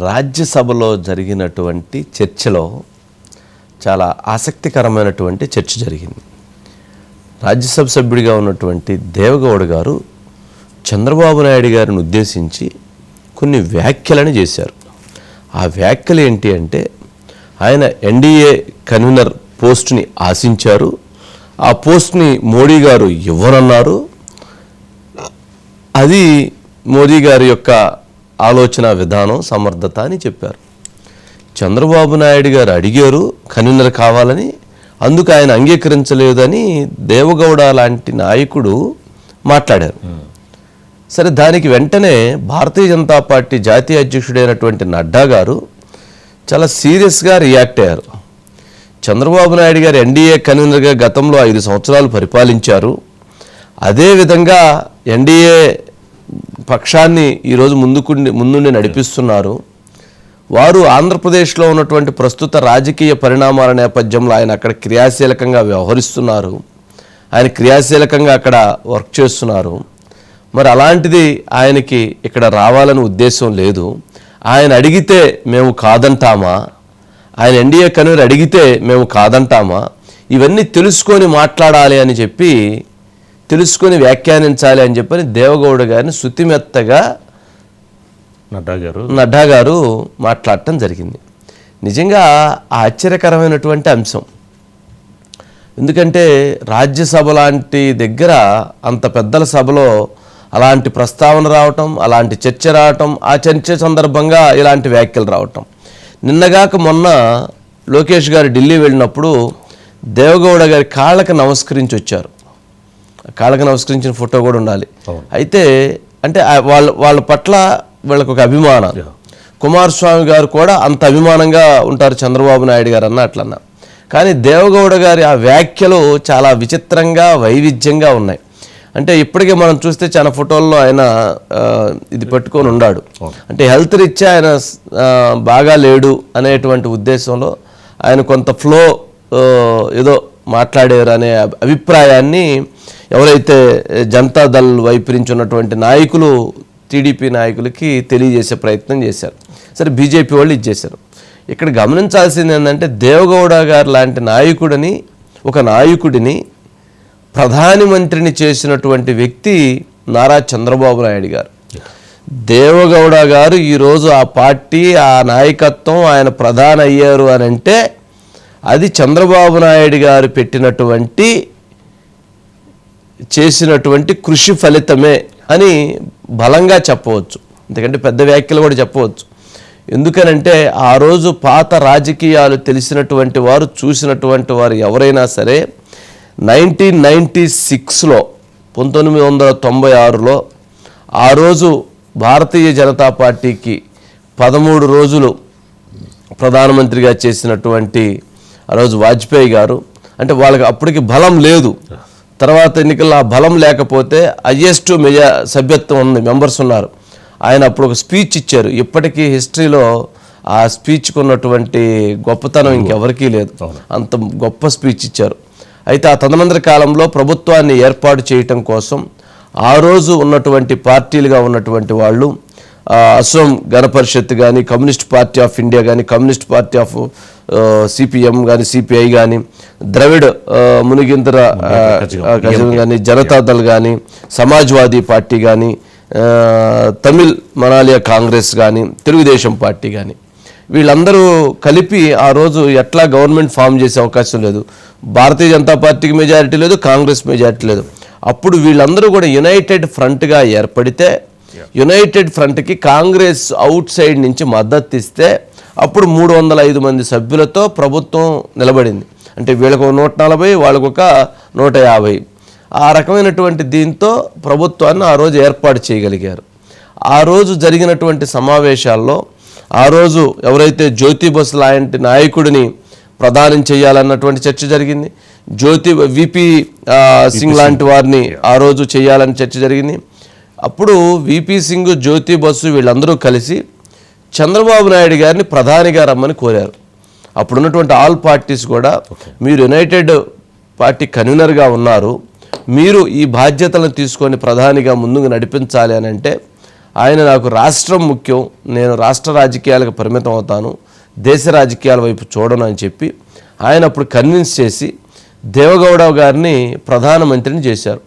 రాజ్యసభలో జరిగినటువంటి చర్చలో చాలా ఆసక్తికరమైనటువంటి చర్చ జరిగింది. రాజ్యసభ సభ్యుడిగా ఉన్నటువంటి దేవగౌడ్ గారు చంద్రబాబు నాయుడు గారిని ఉద్దేశించి కొన్ని వ్యాఖ్యలను చేశారు. ఆ వ్యాఖ్యలు ఏంటి అంటే ఆయన ఎన్డీఏ కన్వీనర్ పోస్ట్ని ఆశించారు. ఆ పోస్ట్ని మోడీ గారు ఇవ్వనన్నారు. అది మోదీ గారి యొక్క ఆలోచన విధానం సమర్థత అని చెప్పారు. చంద్రబాబు నాయుడు గారు అడిగారు కన్వీనర్ కావాలని అందుకు ఆయన అంగీకరించలేదని దేవగౌడ లాంటి నాయకుడు మాట్లాడారు. సరే దానికి వెంటనే భారతీయ జనతా పార్టీ జాతీయ అధ్యక్షుడైనటువంటి నడ్డా గారు చాలా సీరియస్గా రియాక్ట్ అయ్యారు. చంద్రబాబు నాయుడు గారు ఎన్డీఏ కన్వీనర్గా గతంలో ఐదు సంవత్సరాలు పరిపాలించారు. అదేవిధంగా ఎన్డీఏ పక్షాన్ని ఈరోజు ముందుకుండి ముందుండి నడిపిస్తున్నారు. వారు ఆంధ్రప్రదేశ్లో ఉన్నటువంటి ప్రస్తుత రాజకీయ పరిణామాల నేపథ్యంలో ఆయన అక్కడ క్రియాశీలకంగా వ్యవహరిస్తున్నారు. ఆయన క్రియాశీలకంగా అక్కడ వర్క్ చేస్తున్నారు. మరి అలాంటిది ఆయనకి ఇక్కడ రావాలని ఉద్దేశం లేదు. ఆయన అడిగితే మేము కాదంటామా? ఆయన ఎన్డీఏ కన్వీనర్ అడిగితే మేము కాదంటామా? ఇవన్నీ తెలుసుకొని మాట్లాడాలి అని చెప్పి తెలుసుకొని వ్యాఖ్యానించాలి అని చెప్పని దేవగౌడ గారిని శుతిమెత్తగా నడ్డా గారు నడ్డా గారు మాట్లాడటం జరిగింది. నిజంగా ఆశ్చర్యకరమైనటువంటి అంశం. ఎందుకంటే రాజ్యసభ లాంటి దగ్గర అంత పెద్దల సభలో అలాంటి ప్రస్తావన రావటం అలాంటి చర్చ రావటం ఆ చర్చ సందర్భంగా ఇలాంటి వ్యాఖ్యలు రావటం. నిన్నగాక మొన్న లోకేష్ గారు ఢిల్లీ వెళ్ళినప్పుడు దేవగౌడ గారి కాళ్ళకి నమస్కరించి వచ్చారు. కాళ్ళకి నమస్కరించిన ఫోటో కూడా ఉండాలి. అయితే అంటే వాళ్ళ వాళ్ళ పట్ల వీళ్ళకి ఒక అభిమానం కుమారస్వామి గారు కూడా అంత అభిమానంగా ఉంటారు చంద్రబాబు నాయుడు గారు అన్న అట్లన్నా కానీ దేవగౌడ గారి ఆ వ్యాఖ్యలు చాలా విచిత్రంగా వైవిధ్యంగా ఉన్నాయి. అంటే ఇప్పటికే మనం చూస్తే చాలా ఫోటోల్లో ఆయన ఇది పెట్టుకొని ఉన్నాడు అంటే హెల్త్ రీత్యా ఆయన బాగా లేడు అనేటువంటి ఉద్దేశంలో ఆయన కొంత ఫ్లో ఏదో మాట్లాడారు అనే అభి- అభిప్రాయాన్ని ఎవరైతే జనతా దళ్ వైపు నుంచి ఉన్నటువంటి నాయకులు టీడీపీ నాయకులకి తెలియజేసే ప్రయత్నం చేశారు. సరే బీజేపీ వాళ్ళు ఇచ్చేశారు ఇక్కడ గమనించాల్సింది ఏంటంటే దేవగౌడ గారు లాంటి నాయకుడిని ఒక నాయకుడిని ప్రధానమంత్రిని చేసినటువంటి వ్యక్తి నారా చంద్రబాబు నాయుడు గారు. దేవగౌడ గారు ఈరోజు ఆ పార్టీ ఆ నాయకత్వం ఆయన ప్రధాన అయ్యారు అని అంటే అది చంద్రబాబు నాయుడు గారు పెట్టినటువంటి చేసినటువంటి కృషి ఫలితమే అని బలంగా చెప్పవచ్చు. ఎందుకంటే పెద్ద వ్యాఖ్యలు కూడా చెప్పవచ్చు. ఎందుకనంటే ఆ రోజు పాత రాజకీయాలు తెలిసినటువంటి వారు చూసినటువంటి వారు ఎవరైనా సరే నైన్టీన్ నైంటీ సిక్స్లో పంతొమ్మిది వందల తొంభై ఆరులో ఆ రోజు భారతీయ జనతా పార్టీకి పదమూడు రోజులు ప్రధానమంత్రిగా చేసినటువంటి ఆ రోజు వాజ్పేయి గారు అంటే వాళ్ళకి అప్పటికి బలం లేదు. తర్వాత ఎన్నికల్లో ఆ బలం లేకపోతే హయ్యెస్ట్ మెజా సభ్యత్వం ఉంది మెంబర్స్ ఉన్నారు. ఆయన అప్పుడు ఒక స్పీచ్ ఇచ్చారు. ఇప్పటికీ హిస్టరీలో ఆ స్పీచ్కి ఉన్నటువంటి గొప్పతనం ఇంకెవరికీ లేదు. అంత గొప్ప స్పీచ్ ఇచ్చారు. అయితే ఆ తదనంతర కాలంలో ప్రభుత్వాన్ని ఏర్పాటు చేయటం కోసం ఆ రోజు ఉన్నటువంటి పార్టీలుగా ఉన్నటువంటి వాళ్ళు అసోం గణ పరిషత్ కానీ కమ్యూనిస్ట్ పార్టీ ఆఫ్ ఇండియా కానీ కమ్యూనిస్ట్ పార్టీ ఆఫ్ సిపిఎం కానీ సిపిఐ కానీ ద్రవిడ్ మునిగింద్ర కానీ జనతాదళ్ కానీ సమాజ్వాదీ పార్టీ కానీ తమిళ్ మనాలియా కాంగ్రెస్ కానీ తెలుగుదేశం పార్టీ కానీ వీళ్ళందరూ కలిపి ఆ రోజు ఎట్లా గవర్నమెంట్ ఫామ్ చేసే అవకాశం లేదు. భారతీయ జనతా పార్టీకి మెజారిటీ లేదు కాంగ్రెస్ మెజారిటీ లేదు. అప్పుడు వీళ్ళందరూ కూడా యునైటెడ్ ఫ్రంట్గా ఏర్పడితే యునైటెడ్ ఫ్రంట్కి కాంగ్రెస్ అవుట్ సైడ్ నుంచి మద్దతు ఇస్తే అప్పుడు మూడు వందల ఐదు మంది సభ్యులతో ప్రభుత్వం నిలబడింది. అంటే వీళ్ళకు నూట నలభై వాళ్ళకు ఒక నూట యాభై. ఆ రకమైనటువంటి దీంతో ప్రభుత్వాన్ని ఆ రోజు ఏర్పాటు చేయగలిగారు. ఆ రోజు జరిగినటువంటి సమావేశాల్లో ఆ రోజు ఎవరైతే జ్యోతి బస్ లాంటి నాయకుడిని ప్రదానం చేయాలన్నటువంటి చర్చ జరిగింది. జ్యోతి విపి సింగ్ లాంటి వారిని ఆ రోజు చేయాలని చర్చ జరిగింది. అప్పుడు విపి సింగ్ జ్యోతి బస్సు వీళ్ళందరూ కలిసి చంద్రబాబు నాయుడు గారిని ప్రధానిగా రమ్మని కోరారు. అప్పుడున్నటువంటి ఆల్ పార్టీస్ కూడా మీరు యునైటెడ్ పార్టీ కన్వీనర్గా ఉన్నారు. మీరు ఈ బాధ్యతలను తీసుకొని ప్రధానిగా ముందుకు నడిపించాలి అని అంటే ఆయన నాకు రాష్ట్రం ముఖ్యం నేను రాష్ట్ర రాజకీయాలకు పరిమితం అవుతాను దేశ రాజకీయాల వైపు చూడను అని చెప్పి ఆయన అప్పుడు కన్విన్స్ చేసి దేవగౌడ గారిని ప్రధానమంత్రిని చేశారు.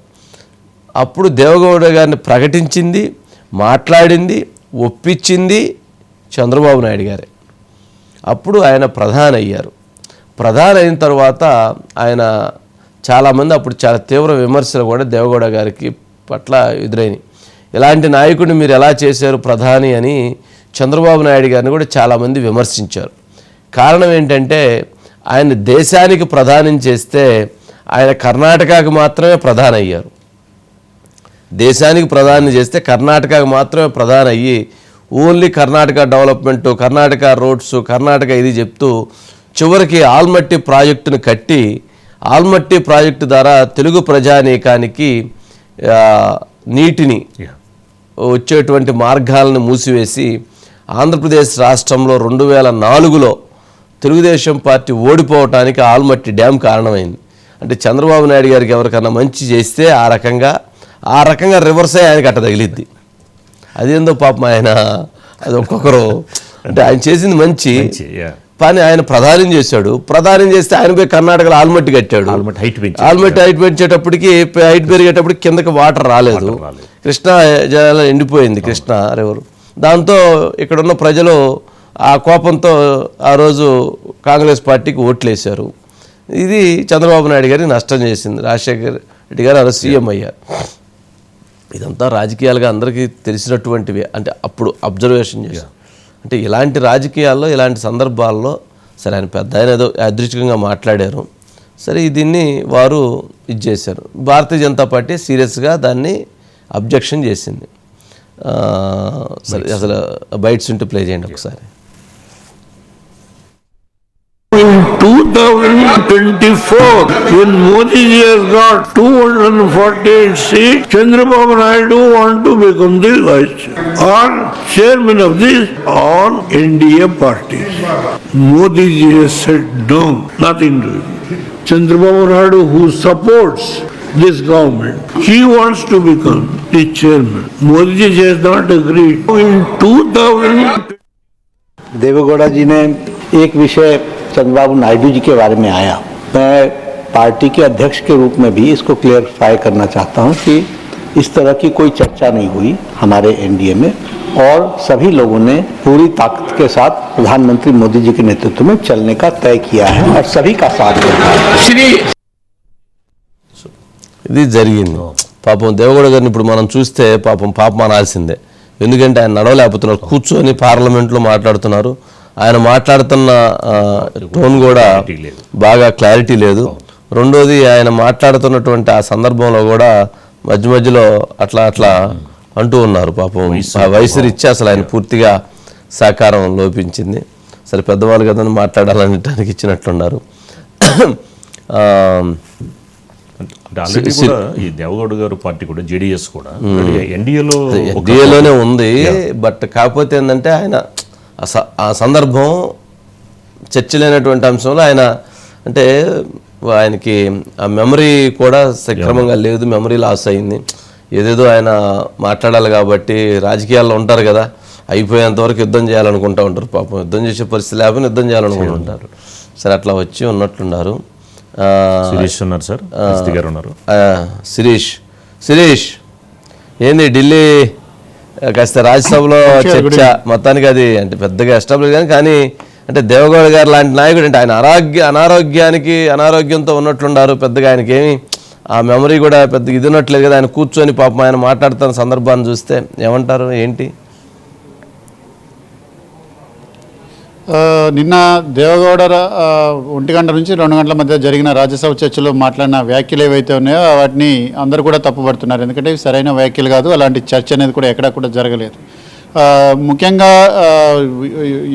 అప్పుడు దేవగౌడ గారిని ప్రకటించింది మాట్లాడింది ఒప్పించింది చంద్రబాబు నాయుడు గారే. అప్పుడు ఆయన ప్రధాని అయ్యారు ప్రధాని అయిన తర్వాత ఆయన చాలామంది అప్పుడు చాలా తీవ్ర విమర్శలు కూడా దేవగౌడ గారికి పట్ల ఎదురైనాయి. ఇలాంటి నాయకుడిని మీరు ఎలా చేశారు ప్రధాని అని చంద్రబాబు నాయుడు గారిని కూడా చాలామంది విమర్శించారు. కారణం ఏంటంటే ఆయన దేశానికి ప్రధానం చేస్తే ఆయన కర్ణాటకకు మాత్రమే ప్రధాని అయ్యారు దేశానికి ప్రధాని చేస్తే కర్ణాటకకు మాత్రమే ప్రధాని అయ్యి only Karnataka development Karnataka roads Karnataka ఇది చెప్తూ చివరికి ఆల్మట్టి ప్రాజెక్టును కట్టి ఆల్మట్టి ప్రాజెక్టు ద్వారా తెలుగు ప్రజానీకానికి నీటిని. వచ్చేటువంటి మార్గాలను మూసివేసి ఆంధ్రప్రదేశ్ రాష్ట్రంలో రెండు వేల నాలుగులో తెలుగుదేశం పార్టీ ఓడిపోవటానికి ఆల్మట్టి డ్యామ్ కారణమైంది అంటే చంద్రబాబు నాయుడు గారికి ఎవరికన్నా మంచి చేస్తే ఆ రకంగా ఆ రకంగా రివర్స్ అయ్యి ఆయనకి అట్ట తగిలిద్ది అదేందో పాపం ఆయన అది ఒక్కొక్కరు. అంటే ఆయన చేసింది మంచి. కానీ ఆయన ప్రధానం చేశాడు. ప్రధానం చేస్తే ఆయన పోయి కర్ణాటకలో ఆల్మట్టి కట్టాడు. ఆల్మట్టి హైట్ పెంచేటప్పటికి హైట్ పెరిగేటప్పటికి కిందకి వాటర్ రాలేదు. కృష్ణా జలాలు ఎండిపోయింది కృష్ణా రివర్. దాంతో ఇక్కడున్న ప్రజలు ఆ కోపంతో ఆ రోజు కాంగ్రెస్ పార్టీకి ఓట్లేశారు. ఇది చంద్రబాబు నాయుడు గారికి నష్టం చేసింది. రాజశేఖర్ రెడ్డి గారు రోజు సీఎం అయ్యారు. ఇదంతా రాజకీయాలుగా అందరికీ తెలిసినటువంటివి. అంటే అప్పుడు అబ్జర్వేషన్ చేశాం అంటే ఇలాంటి రాజకీయాల్లో ఇలాంటి సందర్భాల్లో సరే ఆయన పెద్ద ఆయన ఏదో యాదృచ్ఛికంగా మాట్లాడారు. సరే దీన్ని వారు ఇది చేశారు. భారతీయ జనతా పార్టీ సీరియస్గా దాన్ని అబ్జెక్షన్ చేసింది. సరే అసలు బైట్స్ ఉంటే ప్లే చేయండి ఒకసారి. 2024, when Modi ji has got 248 seats, Chandrababu Naidu want to become the vice chair or chairman of this all NDA parties. Modi ji has said no, nothing to it. Chandrababu Naidu who supports this government, he wants to become the chairman. Modi ji has not agreed. In 2000. Deve Gowda जी ने एक विषय चंद्रबाबू नायडू जी के बारे में आया मैं party के अध्यक्ष के रूप में भी इसको क्लियरफाई करना चाहता हूं कि इस तरह की कोई चर्चा नहीं हुई हमारे एनडीए में और सभी लोगों ने पूरी ताकत के साथ प्रधानमंत्री मोदी जी के नेतृत्व में चलने का तय किया है और सभी का साथ दिया है Shri ఇది జరిగింది పాపం దేవగౌడ గారిని ఇప్పుడు మనం చూస్తే పాపం పాపం అనాల్సిందే ఎందుకంటే ఆయన నడవలేకపోతున్నారు కూర్చొని పార్లమెంట్లో మాట్లాడుతున్నారు ఆయన మాట్లాడుతున్న టోన్ కూడా. బాగా క్లారిటీ లేదు. రెండోది ఆయన మాట్లాడుతున్నటువంటి ఆ సందర్భంలో కూడా మధ్య మధ్యలో అట్లా అట్లా అంటూ ఉన్నారు. పాపం ఆ వయసు రీత్యా అసలు ఆయన పూర్తిగా సహకారం లోపించింది. సరే పెద్దవాళ్ళు కదా మాట్లాడాలనటానికి ఇచ్చినట్లున్నారు. ఆల్రెడీ కూడా ఈ దేవగౌడ గారు పార్టీ కూడా జేడీఎస్ కూడా ఎన్డీఏలో ఎన్డీఏలోనే ఉంది బట్ కాకపోతే ఏంటంటే ఆయన ఆ సందర్భం చర్చలేనటువంటి అంశంలో ఆయన అంటే ఆయనకి ఆ మెమరీ కూడా సక్రమంగా లేదు మెమరీ లాస్ అయింది. ఏదేదో ఆయన మాట్లాడాలి కాబట్టి రాజకీయాల్లో ఉంటారు కదా అయిపోయేంత వరకు యుద్ధం చేయాలనుకుంటా ఉంటారు. పాపం యుద్ధం చేసే పరిస్థితి లేకపోతే యుద్ధం చేయాలనుకుంటూ ఉంటారు. సరే అట్లా వచ్చి ఉన్నట్లున్నారు. ఆ, సురేష్ ఉన్నారు సార్ ఉన్నారు. శిరీష్. శిరీష్ ఏంది ఢిల్లీ కాస్త రాజ్యసభలో చర్చ. మొత్తానికి అది అంటే పెద్దగా ఎస్టాబ్లిష్ కానీ కానీ అంటే దేవగౌడ గారు లాంటి నాయకుడు అంటే ఆయన అనారోగ్య అనారోగ్యానికి అనారోగ్యంతో ఉన్నట్లున్నారు పెద్దగా. ఆయనకి ఏమి ఆ మెమరీ కూడా పెద్ద ఇది ఉన్నట్లేదు కదా. ఆయన కూర్చొని పాపం ఆయన మాట్లాడుతున్న సందర్భాన్ని చూస్తే ఏమంటారు ఏంటి ఆ, నిన్న దేవగౌడ ఒంటి గంట నుంచి రెండు గంటల మధ్య జరిగిన రాజ్యసభ చర్చలో మాట్లాడిన వ్యాఖ్యలు ఏవైతే ఉన్నాయో వాటిని అందరూ కూడా తప్పుపడుతున్నారు. ఎందుకంటే ఇవి సరైన వ్యాఖ్యలు కాదు అలాంటి చర్చ అనేది కూడా ఎక్కడా కూడా జరగలేదు. ముఖ్యంగా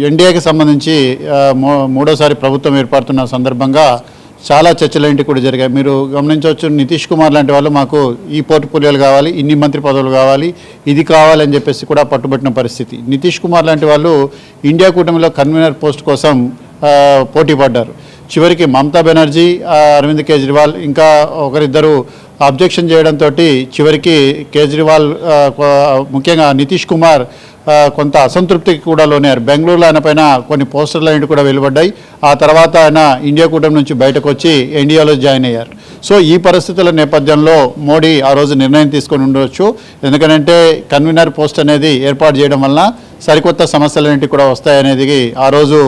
ఎన్డీఏకి సంబంధించి మూ- మూడోసారి ప్రభుత్వం ఏర్పడుతున్న సందర్భంగా చాలా చర్చలు ఏంటి కూడా జరిగాయి. మీరు గమనించవచ్చు నితీష్ కుమార్ లాంటి వాళ్ళు మాకు ఈ పోర్ట్ఫోలియోలు కావాలి ఇన్ని మంత్రి పదవులు కావాలి ఇది కావాలని చెప్పేసి కూడా పట్టుబట్టిన పరిస్థితి. నితీష్ కుమార్ లాంటి వాళ్ళు ఇండియా కూటమిలో కన్వీనర్ పోస్ట్ కోసం పోటీ పడ్డారు. చివరికి మమతా బెనర్జీ అరవింద్ కేజ్రీవాల్ ఇంకా ఒకరిద్దరు అబ్జెక్షన్ చేయడంతో చివరికి కేజ్రీవాల్ ముఖ్యంగా నితీష్ కుమార్ కొంత అసంతృప్తికి కూడా లోనారు బెంగళూరులో ఆయన పైన కొన్ని పోస్టర్లు అనేవి కూడా వెలువడ్డాయి. ఆ తర్వాత ఆయన ఇండియా కూటమి నుంచి బయటకు వచ్చి ఎన్డీఏలో జాయిన్ అయ్యారు. సో ఈ పరిస్థితుల నేపథ్యంలో మోడీ ఆ రోజు నిర్ణయం తీసుకొని ఉండవచ్చు ఎందుకంటే కన్వీనర్ పోస్ట్ అనేది ఏర్పాటు చేయడం వలన సరికొత్త సమస్యలన్నింటి కూడా వస్తాయనేది ఆ రోజు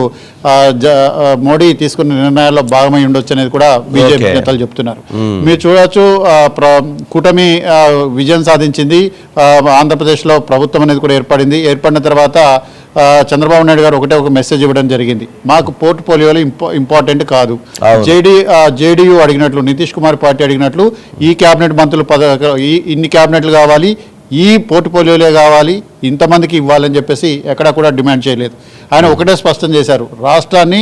మోడీ తీసుకున్న నిర్ణయాల్లో భాగమై ఉండొచ్చు అనేది కూడా బీజేపీ. నేతలు చెప్తున్నారు. మీరు చూడవచ్చు కూటమి విజయం సాధించింది ఆంధ్రప్రదేశ్లో ప్రభుత్వం అనేది కూడా ఏర్పడింది. ఏర్పడిన తర్వాత చంద్రబాబు నాయుడు గారు ఒకటే ఒక మెసేజ్ ఇవ్వడం జరిగింది. మాకు పోర్ట్ఫోలియోలు ఇంపా ఇంపార్టెంట్ కాదు. జేడీ జేడీయూ అడిగినట్లు నితీష్ కుమార్ పార్టీ అడిగినట్లు ఈ క్యాబినెట్ మంత్రులు పద ఈ ఇన్ని క్యాబినెట్లు కావాలి ఈ పోర్ట్ఫోలియోలే కావాలి ఇంతమందికి ఇవ్వాలని చెప్పేసి ఎక్కడా కూడా డిమాండ్ చేయలేదు. ఆయన ఒకటే స్పష్టం చేశారు రాష్ట్రాన్ని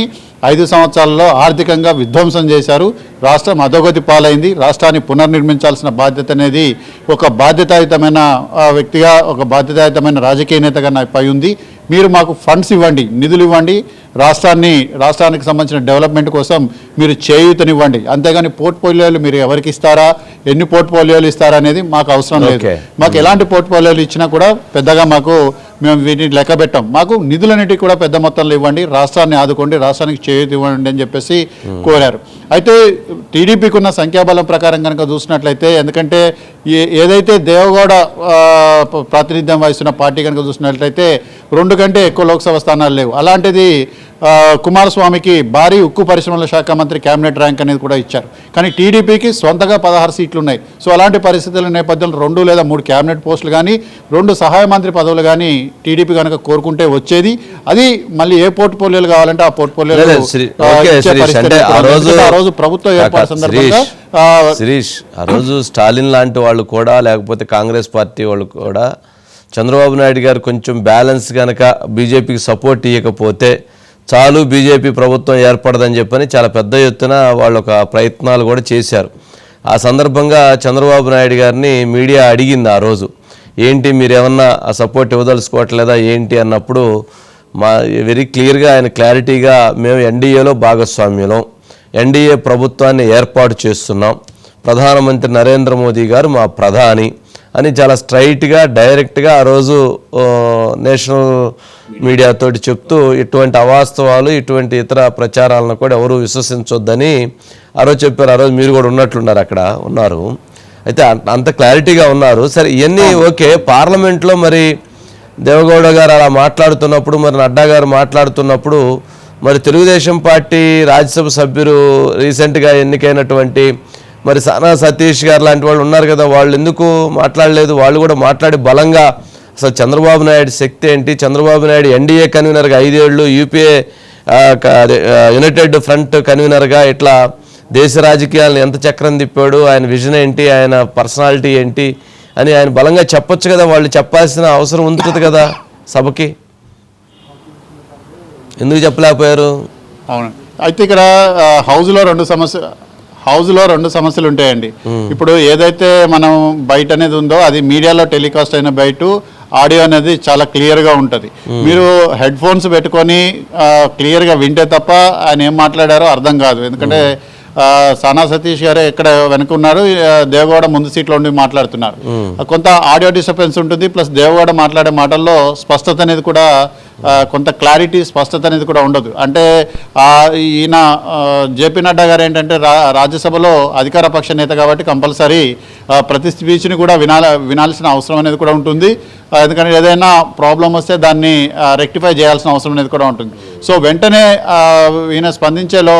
ఐదు సంవత్సరాల్లో ఆర్థికంగా విధ్వంసం చేశారు రాష్ట్రం అధోగతి పాలైంది రాష్ట్రాన్ని పునర్నిర్మించాల్సిన బాధ్యత అనేది ఒక బాధ్యతాయుతమైన వ్యక్తిగా ఒక బాధ్యతాయుతమైన రాజకీయ నేతగా నాపై ఉంది. మీరు మాకు ఫండ్స్ ఇవ్వండి నిధులు ఇవ్వండి రాష్ట్రాన్ని రాష్ట్రానికి సంబంధించిన డెవలప్మెంట్ కోసం మీరు చేయూతనివ్వండి. అంతేగాని పోర్ట్ఫోలియోలు మీరు ఎవరికి ఇస్తారా ఎన్ని పోర్ట్ఫోలియోలు ఇస్తారా అనేది మాకు అవసరం లేదు. మాకు ఎలాంటి పోర్ట్ఫోలియోలు ఇచ్చినా కూడా పెద్దగా మాకు మేము వీటిని లెక్క పెట్టాం. మాకు నిధులన్నిటికీ కూడా పెద్ద మొత్తంలో ఇవ్వండి రాష్ట్రాన్ని ఆదుకోండి రాష్ట్రానికి చేయూత ఇవ్వండి అని చెప్పేసి కోరారు. అయితే టీడీపీకి ఉన్న సంఖ్యాబలం ప్రకారం కనుక చూసినట్లయితే ఎందుకంటే ఏ- ఏదైతే దేవగౌడ ప్రాతినిధ్యం వహిస్తున్న పార్టీ కనుక చూసినట్లయితే రెండు కంటే ఎక్కువ లోక్సభ స్థానాలు లేవు. అలాంటిది కుమారస్వామికి భారీ ఉక్కు పరిశ్రమల శాఖ మంత్రి కేబినెట్ ర్యాంక్ అనేది కూడా ఇచ్చారు. కానీ టీడీపీకి సొంతగా పదహారు సీట్లు ఉన్నాయి. సో అలాంటి పరిస్థితుల నేపథ్యంలో రెండు లేదా మూడు కేబినెట్ పోస్టులు కానీ రెండు సహాయ మంత్రి పదవులు కానీ టీడీపీ కనుక కోరుకుంటే వచ్చేది. అది మళ్ళీ ఏ పోర్ట్ఫోలియోలు కావాలంటే ఆ పోర్ట్ఫోలియోలు ఆ. రోజు- ప్రభుత్వ ఏర్పాటు సందర్భంగా శిరీష్ ఆ రోజు స్టాలిన్ లాంటి వాళ్ళు కూడా లేకపోతే కాంగ్రెస్ పార్టీ వాళ్ళు కూడా చంద్రబాబు నాయుడు గారు కొంచెం బ్యాలెన్స్ కనుక బీజేపీకి సపోర్ట్ ఇవ్వకపోతే చాలు బీజేపీ ప్రభుత్వం ఏర్పడదని చెప్పని చాలా పెద్ద ఎత్తున వాళ్ళు ఒక ప్రయత్నాలు కూడా చేశారు. ఆ సందర్భంగా చంద్రబాబు నాయుడు గారిని మీడియా అడిగింది ఆ రోజు. ఏంటి మీరు ఏమన్నా సపోర్ట్ ఇవ్వదలుచుకోవట్లేదా ఏంటి అన్నప్పుడు మా వెరీ క్లియర్గా ఆయన క్లారిటీగా మేము ఎన్డీఏలో భాగస్వామ్యులం. ఎన్డీఏ ప్రభుత్వాన్ని ఏర్పాటు చేస్తున్నాం. ప్రధానమంత్రి నరేంద్ర మోదీ గారు మా ప్రధాని. అని చాలా స్ట్రైట్గా డైరెక్ట్గా ఆ రోజు నేషనల్ మీడియాతోటి చెప్తూ ఇటువంటి అవాస్తవాలు ఇటువంటి ఇతర ప్రచారాలను కూడా ఎవరు విశ్వసించొద్దని ఆ రోజు చెప్పారు. ఆ రోజు మీరు కూడా ఉన్నట్లున్నారు అక్కడ ఉన్నారు. అయితే అంత- అంత క్లారిటీగా ఉన్నారు. సరే ఇవన్నీ ఓకే పార్లమెంట్లో మరి దేవగౌడ గారు అలా మాట్లాడుతున్నప్పుడు మరి నడ్డా గారు మాట్లాడుతున్నప్పుడు మరి తెలుగుదేశం పార్టీ రాజ్యసభ సభ్యులు రీసెంట్గా ఎన్నికైనటువంటి మరి సానా సతీష్ గారు లాంటి వాళ్ళు ఉన్నారు కదా వాళ్ళు ఎందుకు మాట్లాడలేదు? వాళ్ళు కూడా మాట్లాడి బలంగా అసలు చంద్రబాబు నాయుడు శక్తి ఏంటి? చంద్రబాబు నాయుడు ఎన్డీఏ కన్వీనర్గా ఐదేళ్ళు యూపీఏ యునైటెడ్ ఫ్రంట్ కన్వీనర్గా ఇట్లా దేశ రాజకీయాలను ఎంత చక్రం తిప్పాడు? ఆయన విజన్ ఏంటి? ఆయన పర్సనాలిటీ ఏంటి? అని ఆయన బలంగా చెప్పొచ్చు కదా వాళ్ళు చెప్పాల్సిన అవసరం ఉంటుంది కదా సభకి. ఎందుకు చెప్పలేకపోయారు? అవును. అయితే ఇక్కడ హౌస్లో రెండు సమస్య హౌస్లో రెండు సమస్యలు ఉంటాయండి ఇప్పుడు ఏదైతే మనం బయట అనేది ఉందో అది మీడియాలో టెలికాస్ట్ అయిన బయట ఆడియో అనేది చాలా క్లియర్గా ఉంటుంది. మీరు హెడ్ ఫోన్స్ పెట్టుకొని క్లియర్గా వింటే తప్ప ఆయన ఏం మాట్లాడారో అర్థం కాదు. ఎందుకంటే సానా సతీష్ గారే ఇక్కడ వెనక ఉన్నారు దేవగౌడ ముందు సీట్లో ఉండి మాట్లాడుతున్నారు. కొంత ఆడియో డిస్టర్బెన్స్ ఉంటుంది ప్లస్ దేవగౌడ మాట్లాడే మాటల్లో స్పష్టత అనేది కూడా కొంత క్లారిటీ స్పష్టత అనేది కూడా ఉండదు. అంటే ఆ, ఈయన జేపీ నడ్డా గారు ఏంటంటే రా రాజ్యసభలో అధికార పక్ష నేత కాబట్టి కంపల్సరీ ప్రతి స్పీచ్ని కూడా వినాల వినాల్సిన అవసరం అనేది కూడా ఉంటుంది. ఎందుకంటే ఏదైనా ప్రాబ్లం వస్తే దాన్ని రెక్టిఫై చేయాల్సిన అవసరం అనేది కూడా ఉంటుంది. సో వెంటనే ఈయన స్పందించేలో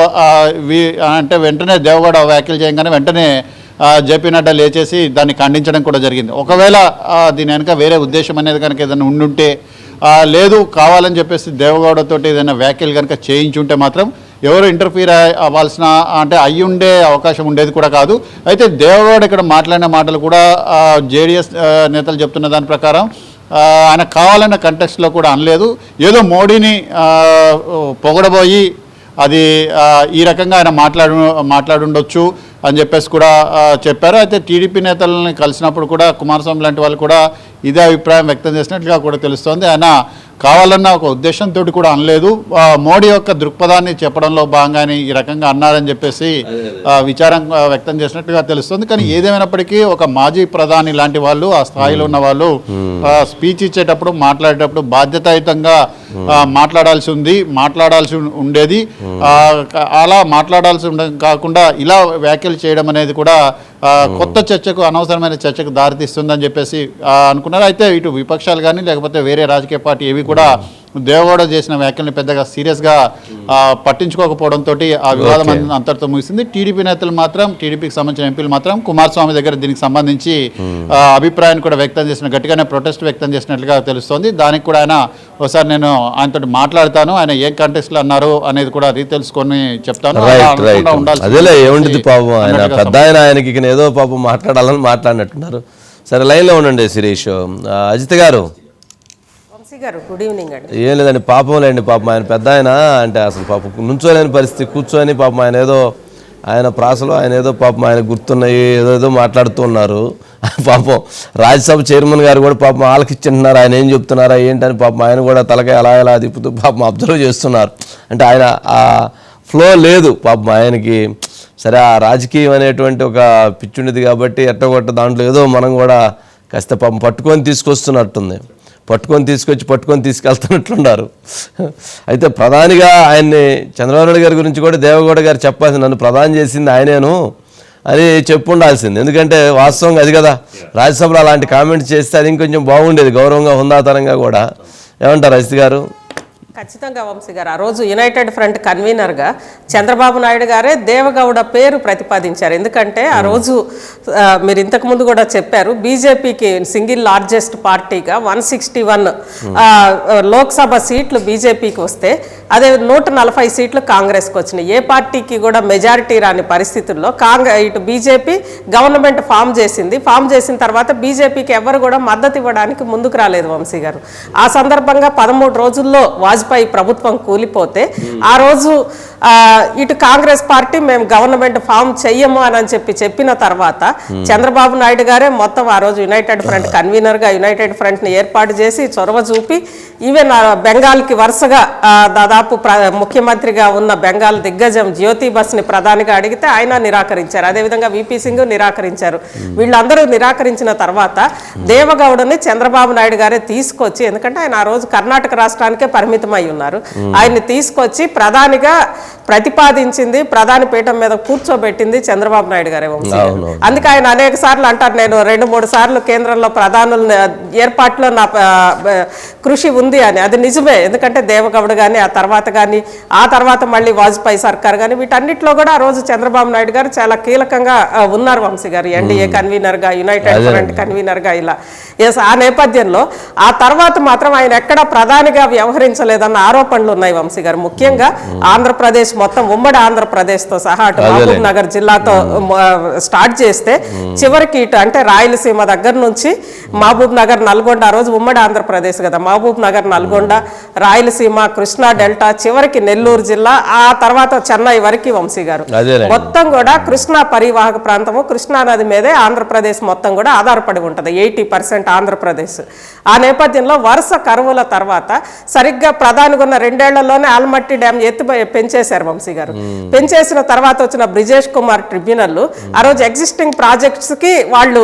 వీ- అంటే వెంటనే దేవగడ వ్యాఖ్యలు చేయగానే వెంటనే జేపీ నడ్డా లేచేసి దాన్ని ఖండించడం కూడా జరిగింది. ఒకవేళ దీని వెనక వేరే ఉద్దేశం అనేది కనుక ఏదైనా ఉండుంటే లేదు కావాలని చెప్పేసి దేవగౌడతో ఏదైనా వ్యాఖ్యలు కనుక చేయించుంటే మాత్రం ఎవరు ఇంటర్ఫీర్ అవ్వాల్సిన అంటే అయ్యి ఉండే అవకాశం ఉండేది కూడా కాదు. అయితే దేవగౌడ ఇక్కడ మాట్లాడిన మాటలు కూడా జేడిఎస్ నేతలు చెప్తున్న దాని ప్రకారం ఆయన కావాలన్న కంటెక్స్లో కూడా అనలేదు. ఏదో మోడీని పొగడబోయి అది ఈ రకంగా ఆయన మాట్లాడు మాట్లాడుండొచ్చు అని చెప్పేసి కూడా చెప్పారు. అయితే టీడీపీ నేతలని కలిసినప్పుడు కూడా కుమారస్వామి లాంటి వాళ్ళు కూడా ఇదే అభిప్రాయం వ్యక్తం చేసినట్లుగా కూడా తెలుస్తోంది. ఆయన కావాలన్న ఒక ఉద్దేశంతో కూడా అనలేదు. మోడీ యొక్క దృక్పథాన్ని చెప్పడంలో భాగంగానే ఈ రకంగా అన్నారని చెప్పేసి విచారం వ్యక్తం చేసినట్టుగా తెలుస్తుంది. కానీ ఏదేమైనప్పటికీ ఒక మాజీ ప్రధాని లాంటి వాళ్ళు ఆ స్థాయిలో ఉన్న వాళ్ళు స్పీచ్ ఇచ్చేటప్పుడు మాట్లాడేటప్పుడు బాధ్యతాయుతంగా మాట్లాడాల్సి ఉంది మాట్లాడాల్సి ఉండేది. అలా మాట్లాడాల్సి ఉండ కాకుండా ఇలా వ్యాఖ్యలు చేయడం అనేది కూడా ఆ, కొత్త చర్చకు అనవసరమైన చర్చకు దారితీస్తుందని చెప్పేసి ఆ, అనుకున్నారు. అయితే ఇటు విపక్షాలు కానీ లేకపోతే వేరే రాజకీయ పార్టీ ఏవి కూడా దేవగౌడ చేసిన వ్యాఖ్యల్ని పెద్దగా సీరియస్గా పట్టించుకోకపోవడంతో ఆ వివాదం అంతటితో ముగిసింది. టీడీపీ నేతలు మాత్రం టీడీపీకి సంబంధించిన ఎంపీలు మాత్రం కుమారస్వామి దగ్గర దీనికి సంబంధించి ఆ, అభిప్రాయాన్ని కూడా వ్యక్తం చేసిన గట్టిగానే ప్రొటెస్ట్ వ్యక్తం చేసినట్లుగా తెలుస్తోంది. దానికి కూడా ఆయన ఒకసారి నేను ఆయనతో మాట్లాడతాను. ఆయన ఏ కంటెస్ట్లు అన్నారు అనేది కూడా రీ తెలుసుకొని చెప్తాను. అదేలే ఏముంటుంది పాపం ఆయన పెద్ద ఆయన ఆయనకి ఏదో పాపం మాట్లాడాలని మాట్లాడినట్టున్నారు. సరే లైన్లో ఉండండి శిరీష్. అజిత్ గారు. వంశీ గారు గుడ్ ఈవినింగ్ అండి. ఏం లేదండి పాపం లేండి పాపం ఆయన పెద్ద ఆయన అంటే అసలు పాపం నుంచోలేని పరిస్థితి కూర్చొని పాపం ఆయన ఏదో ఆయన ప్రాసలో ఆయన ఏదో పాపం ఆయన గుర్తున్నాయి ఏదో ఏదో మాట్లాడుతూ ఉన్నారు. పాపం రాజ్యసభ చైర్మన్ గారు కూడా పాపం ఆలకిచ్చింటున్నారు ఆయన ఏం చెప్తున్నారా ఏంటని పాపం ఆయన కూడా తలకాయ అలా ఎలా తిప్పుతూ పాపం అబ్జర్వ్ చేస్తున్నారు. అంటే ఆయన ఆ ఫ్లో లేదు పాపం ఆయనకి. సరే ఆ రాజకీయం అనేటువంటి ఒక పిచ్చుండిది కాబట్టి ఎట్టగొట్ట దాంట్లో ఏదో మనం కూడా కాస్త పాపం పట్టుకొని తీసుకొస్తున్నట్టుంది. పట్టుకొని తీసుకొచ్చి పట్టుకొని తీసుకెళ్తున్నట్లున్నారు. అయితే ప్రధానిగా ఆయన్ని చంద్రబాబు నాయుడు గారి గురించి కూడా దేవగౌడ గారు చెప్పాల్సింది నన్ను ప్రధాని చేసింది ఆయనేను అని చెప్పు ఉండాల్సింది ఎందుకంటే వాస్తవంగా అది కదా రాజ్యసభలో అలాంటి కామెంట్స్ చేస్తే అది ఇంకొంచెం బాగుండేది గౌరవంగా హుందాతనంగా కూడా. ఏమంటారు రజిత్ గారు? ఖచ్చితంగా వంశీ గారు. ఆ రోజు యునైటెడ్ ఫ్రంట్ కన్వీనర్గా చంద్రబాబు నాయుడు గారే దేవగౌడ పేరు ప్రతిపాదించారు. ఎందుకంటే ఆ రోజు ఆ, మీరు ఇంతకు ముందు కూడా చెప్పారు బీజేపీకి సింగిల్ లార్జెస్ట్ పార్టీగా వన్ సిక్స్టీ వన్ లోక్సభ సీట్లు బీజేపీకి వస్తే అదే నూట నలభై సీట్లు కాంగ్రెస్కి వచ్చినాయి. ఏ పార్టీకి కూడా మెజారిటీ రాని పరిస్థితుల్లో కాంగ్రెస్ ఇటు బీజేపీ గవర్నమెంట్ ఫామ్ చేసింది. ఫామ్ చేసిన తర్వాత బీజేపీకి ఎవరు కూడా మద్దతు ఇవ్వడానికి ముందుకు రాలేదు వంశీ గారు. ఆ సందర్భంగా పదమూడు రోజుల్లో వాజ్పేయి ప్రభుత్వం కూలిపోతే ఆ రోజు ఇటు కాంగ్రెస్ పార్టీ మేము గవర్నమెంట్ ఫామ్ చెయ్యము అని అని చెప్పి చెప్పిన తర్వాత చంద్రబాబు నాయుడు గారే మొత్తం ఆ రోజు యునైటెడ్ ఫ్రంట్ కన్వీనర్గా యునైటెడ్ ఫ్రంట్ని ఏర్పాటు చేసి చొరవ చూపి ఈవెన్ బెంగాల్కి వరుసగా దాదాపు ప్ర- ముఖ్యమంత్రిగా ఉన్న బెంగాల్ దిగ్గజం జ్యోతి బస్ని ప్రధానిగా అడిగితే ఆయన నిరాకరించారు. అదేవిధంగా విపి సింగ్ నిరాకరించారు. వీళ్ళందరూ నిరాకరించిన తర్వాత దేవగౌడని చంద్రబాబు నాయుడు గారే తీసుకొచ్చి ఎందుకంటే ఆయన ఆ రోజు కర్ణాటక రాష్ట్రానికే పరిమితమై ఉన్నారు. ఆయన్ని తీసుకొచ్చి ప్రధానిగా ప్రతిపాదించింది ప్రధాని పీఠం మీద కూర్చోబెట్టింది చంద్రబాబు నాయుడు గారే వంశీ. అందుకే ఆయన అనేక సార్లు అంటారు నేను రెండు మూడు సార్లు కేంద్రంలో ప్రధానుల ఏర్పాట్లో నా కృషి ఉంది అని. అది నిజమే. ఎందుకంటే దేవగౌడ కానీ ఆ తర్వాత కానీ ఆ తర్వాత మళ్ళీ వాజ్పేయి సర్కార్ కానీ వీటన్నిటిలో కూడా ఆ రోజు చంద్రబాబు నాయుడు గారు చాలా కీలకంగా ఉన్నారు వంశీ గారు. ఎన్డీఏ కన్వీనర్గా యునైటెడ్ ఫ్రంట్ కన్వీనర్గా ఇలా. ఎస్ ఆ నేపథ్యంలో ఆ తర్వాత మాత్రం ఆయన ఎక్కడ ప్రధానిగా వ్యవహరించలేదన్న ఆరోపణలు ఉన్నాయి వంశీ గారు. ముఖ్యంగా ఆంధ్రప్రదేశ్ మొత్తం ఉమ్మడి ఆంధ్రప్రదేశ్తో సహా అటు మహబూబ్ నగర్ జిల్లాతో స్టార్ట్ చేస్తే చివరికి ఇటు అంటే రాయలసీమ దగ్గర నుంచి మహబూబ్ నగర్ నల్గొండ ఆ రోజు ఉమ్మడి ఆంధ్రప్రదేశ్ కదా. మహబూబ్ నగర్ నల్గొండ రాయలసీమ కృష్ణా డెల్టా చివరికి నెల్లూరు జిల్లా ఆ తర్వాత చెన్నై వరకు వంశీ గారు. మొత్తం కూడా కృష్ణా పరివాహక ప్రాంతము కృష్ణా నది మీదే ఆంధ్రప్రదేశ్ మొత్తం కూడా ఆధారపడి ఉంటుంది. Eighty percent Andhra Pradesh. ఆ నేపథ్యంలో వరుస కరువుల తర్వాత సరిగ్గా ప్రధానిగా ఉన్న రెండేళ్ళలోనే ఆల్మట్టి డ్యామ్ ఎత్తు పెంచేశారు వంశీ గారు. పెంచేసిన తర్వాత వచ్చిన బ్రిజేష్ కుమార్ ట్రిబ్యునల్ ఆ రోజు ఎగ్జిస్టింగ్ ప్రాజెక్ట్స్కి వాళ్ళు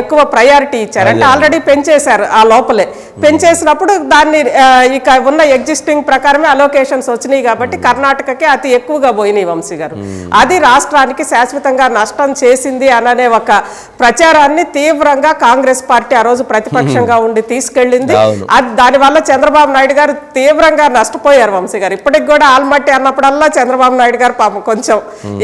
ఎక్కువ ప్రయారిటీ ఇచ్చారు. అంటే ఆల్రెడీ పెంచేశారు ఆ లోపలే. పెంచేసినప్పుడు దాన్ని ఇక ఉన్న ఎగ్జిస్టింగ్ ప్రకారమే అలోకేషన్స్ వచ్చినాయి కాబట్టి కర్ణాటకకి అతి ఎక్కువగా పోయినాయి వంశీ గారు. అది రాష్ట్రానికి శాశ్వతంగా నష్టం చేసింది అననే ఒక ప్రచారాన్ని తీవ్రంగా కాంగ్రెస్ పార్టీ ఆ రోజు ప్రతిపక్షంగా ఉండి తీసుకెళ్ళింది. అది దానివల్ల చంద్రబాబు నాయుడు గారు తీవ్రంగా నష్టపోయారు వంశీ గారు. ఇప్పటికి కూడా ఆల్మట్టి అన్నప్పుడల్లా చంద్రబాబు నాయుడు గారు పాపం కొంచెం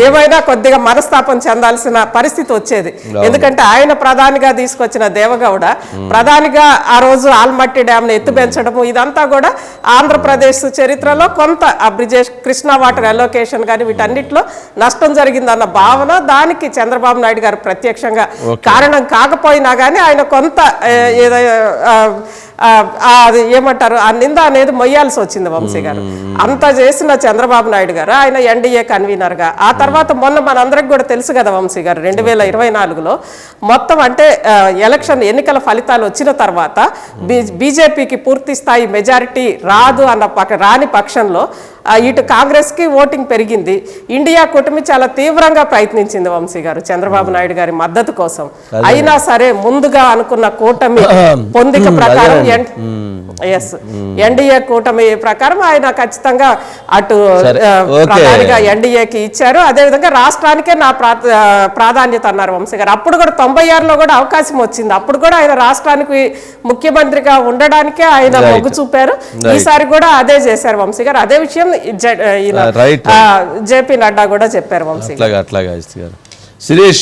ఏమైనా కొద్దిగా మనస్తాపం చెందాల్సిన పరిస్థితి వచ్చేది. ఎందుకంటే ఆయన ప్రధానిగా తీసుకొచ్చిన దేవగౌడ ప్రధానిగా ఆ రోజు ఆల్మట్టి డ్యామ్ని ఎత్తు పెంచడము ఇదంతా కూడా ఆంధ్రప్రదేశ్ చరిత్రలో కొంత ఆ బ్రిజేష్ కృష్ణా వాటర్ అలోకేషన్ కానీ వీటన్నిటిలో నష్టం జరిగిందన్న భావన దానికి చంద్రబాబు నాయుడు గారు ప్రత్యక్షంగా కారణం కాకపోయినా కానీ ఆయన కొంత ఏదో ఏమంటారు ఆ నింద అనేది మొయ్యాల్సి వచ్చింది వంశీ గారు. అంత చేసిన చంద్రబాబు నాయుడు గారు ఆయన ఎన్డీఏ కన్వీనర్గా ఆ తర్వాత మొన్న మనందరికి కూడా తెలుసు కదా వంశీ గారు రెండు వేల ఇరవై నాలుగులో మొత్తం అంటే ఎలక్షన్ ఎన్నికల ఫలితాలు వచ్చిన తర్వాత బీజేపీకి పూర్తి స్థాయి మెజారిటీ రాదు అన్న రాని పక్షంలో ఇటు కాంగ్రెస్కి ఓటింగ్ పెరిగింది. ఇండియా కూటమి చాలా తీవ్రంగా ప్రయత్నించింది వంశీ గారు చంద్రబాబు నాయుడు గారి మద్దతు కోసం. అయినా సరే ముందుగా అనుకున్న కూటమి పొందిక ప్రకారం ఎస్ ఎన్డీఏ కూటమి ప్రకారం ఆయన ఖచ్చితంగా అటు. ప్రధానిగా ఎన్డీఏకి ఇచ్చారు. అదేవిధంగా రాష్ట్రానికే నా ప్రాధాన్యత అన్నారు వంశీ గారు అప్పుడు కూడా తొంభై ఆరులో కూడా అవకాశం వచ్చింది. అప్పుడు కూడా ఆయన రాష్ట్రానికి ముఖ్యమంత్రిగా ఉండడానికే ఆయన. మొగ్గు చూపారు. ఈసారి కూడా అదే చేశారు వంశీ గారు అదే విషయం. ఆ, జేపీ నడ్డా కూడా చెప్పారు వంశీ గారు. శిరీష్